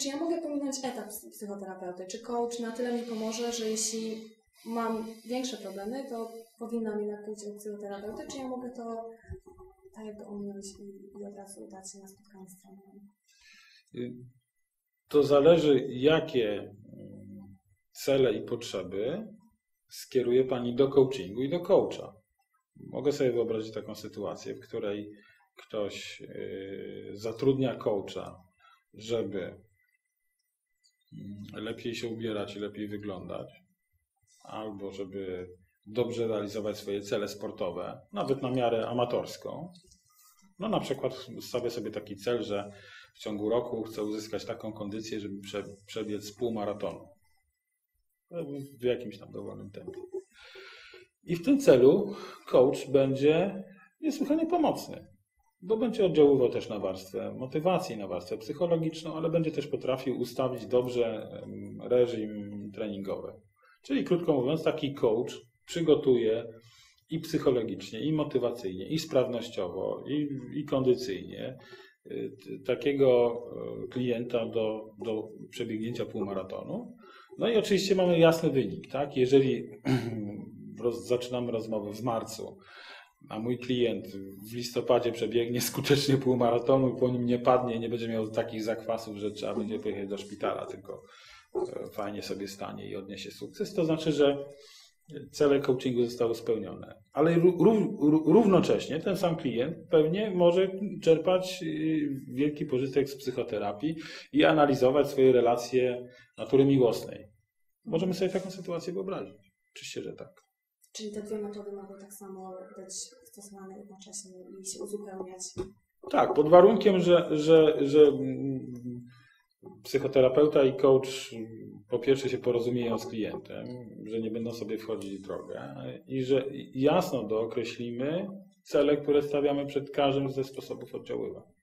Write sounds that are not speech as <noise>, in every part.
Czy ja mogę pominąć etap psychoterapeuty? Czy coach na tyle mi pomoże, że jeśli mam większe problemy, to powinnam jednak pójść do psychoterapeuty, czy ja mogę to tak jakby ominąć i, i od razu udać się na spotkanie z trenerem? Y, to zależy, jakie mm, cele i potrzeby skieruje Pani do coachingu i do coacha. Mogę sobie wyobrazić taką sytuację, w której ktoś y, zatrudnia coacha, żeby lepiej się ubierać i lepiej wyglądać, albo żeby dobrze realizować swoje cele sportowe, nawet na miarę amatorską. No na przykład stawię sobie taki cel, że w ciągu roku chcę uzyskać taką kondycję, żeby prze, przebiec pół maratonu. W jakimś tam dowolnym tempie. I w tym celu coach będzie niesłychanie pomocny, bo będzie oddziaływał też na warstwę motywacji, na warstwę psychologiczną, ale będzie też potrafił ustawić dobrze reżim treningowy. Czyli krótko mówiąc, taki coach przygotuje i psychologicznie, i motywacyjnie, i sprawnościowo, i, i kondycyjnie y, takiego y, klienta do, do przebiegnięcia półmaratonu. No i oczywiście mamy jasny wynik, tak? Jeżeli <clears throat> roz, zaczynamy rozmowę w marcu, a mój klient w listopadzie przebiegnie skutecznie półmaratonu po nim nie padnie, nie będzie miał takich zakwasów, że trzeba będzie pojechać do szpitala, tylko e, fajnie sobie stanie i odniesie sukces, to znaczy, że cele coachingu zostały spełnione. Ale równocześnie ten sam klient pewnie może czerpać y, wielki pożytek z psychoterapii i analizować swoje relacje natury miłosnej. Możemy sobie taką sytuację wyobrazić. Oczywiście, że tak. Czyli te dwie metody mogą tak samo być stosowane jednocześnie i się uzupełniać. Tak, pod warunkiem, że, że, że mm, psychoterapeuta i coach po pierwsze się porozumieją z klientem, że nie będą sobie wchodzić w drogę i że jasno dookreślimy cele, które stawiamy przed każdym ze sposobów oddziaływania.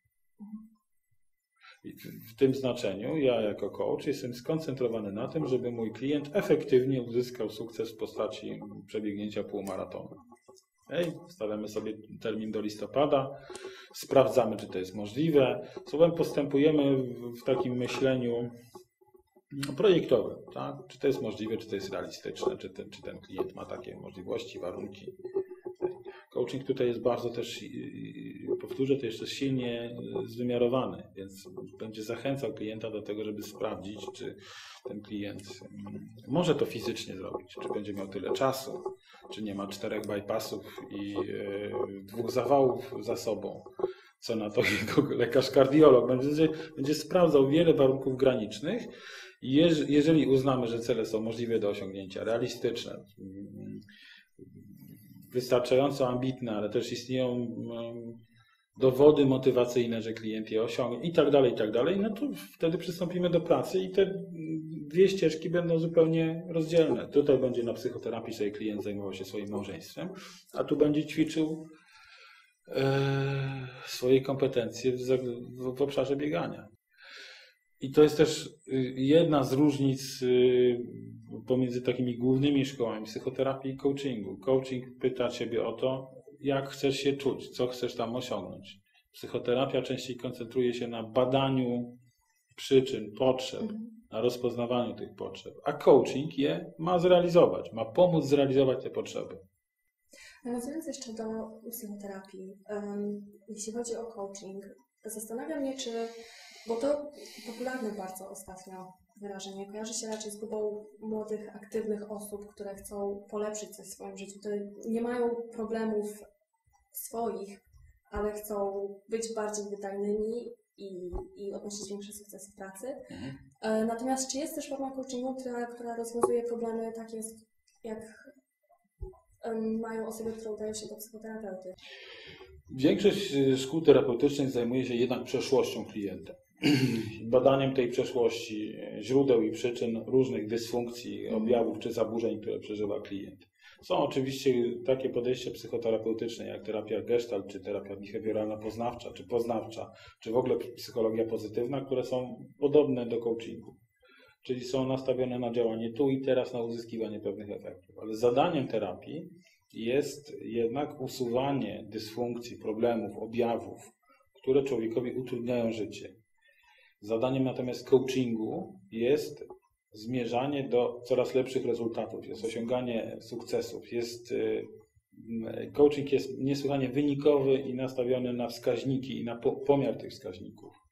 W tym znaczeniu ja jako coach jestem skoncentrowany na tym, żeby mój klient efektywnie uzyskał sukces w postaci przebiegnięcia półmaratonu. Stawiamy sobie termin do listopada, sprawdzamy, czy to jest możliwe. Słowem postępujemy w takim myśleniu projektowym, tak? czy to jest możliwe, czy to jest realistyczne, czy ten, czy ten klient ma takie możliwości, warunki. Coaching tutaj jest bardzo też, powtórzę, to jeszcze silnie zwymiarowany, więc będzie zachęcał klienta do tego, żeby sprawdzić, czy ten klient mm, może to fizycznie zrobić, czy będzie miał tyle czasu, czy nie ma czterech bypassów i e, dwóch zawałów za sobą. Co na to <laughs> jego lekarz kardiolog będzie, będzie sprawdzał wiele warunków granicznych. Jeżeli uznamy, że cele są możliwe do osiągnięcia, realistyczne, mm, wystarczająco ambitne, ale też istnieją mm, dowody motywacyjne, że klient je osiągnie i tak dalej, i tak dalej, no to wtedy przystąpimy do pracy i te dwie ścieżki będą zupełnie rozdzielne. Tutaj będzie na psychoterapii sobie klient zajmował się swoim małżeństwem, a tu będzie ćwiczył e, swoje kompetencje w, w, w obszarze biegania. I to jest też y, jedna z różnic y, pomiędzy takimi głównymi szkołami psychoterapii i coachingu. Coaching pyta Ciebie o to, jak chcesz się czuć, co chcesz tam osiągnąć. Psychoterapia częściej koncentruje się na badaniu przyczyn, potrzeb, mhm. na rozpoznawaniu tych potrzeb, a coaching je ma zrealizować, ma pomóc zrealizować te potrzeby. Nawiązując jeszcze do psychoterapii, um, jeśli chodzi o coaching, zastanawiam mnie, czy, bo to popularne bardzo ostatnio wyrażenie, kojarzy się raczej z grupą młodych, aktywnych osób, które chcą polepszyć coś w swoim życiu, które nie mają problemów swoich, ale chcą być bardziej wydajnymi i, i odnosić większe sukcesy w pracy. Mhm. E, natomiast czy jest też forma coachingu, która, która rozwiązuje problemy takie jak mają osoby, które udają się do psychoterapeuty? Większość y, szkół terapeutycznych zajmuje się jednak przeszłością klienta. <clears throat> Badaniem tej przeszłości, źródeł i przyczyn różnych dysfunkcji, mhm. objawów czy zaburzeń, które przeżywa klient. Są oczywiście takie podejścia psychoterapeutyczne, jak terapia gestalt, czy terapia behawioralna poznawcza, czy poznawcza, czy w ogóle psychologia pozytywna, które są podobne do coachingu. Czyli są nastawione na działanie tu i teraz, na uzyskiwanie pewnych efektów. Ale zadaniem terapii jest jednak usuwanie dysfunkcji, problemów, objawów, które człowiekowi utrudniają życie. Zadaniem natomiast coachingu jest zmierzanie do coraz lepszych rezultatów, jest osiąganie sukcesów, jest y, coaching jest niesłychanie wynikowy i nastawiony na wskaźniki i na po, pomiar tych wskaźników.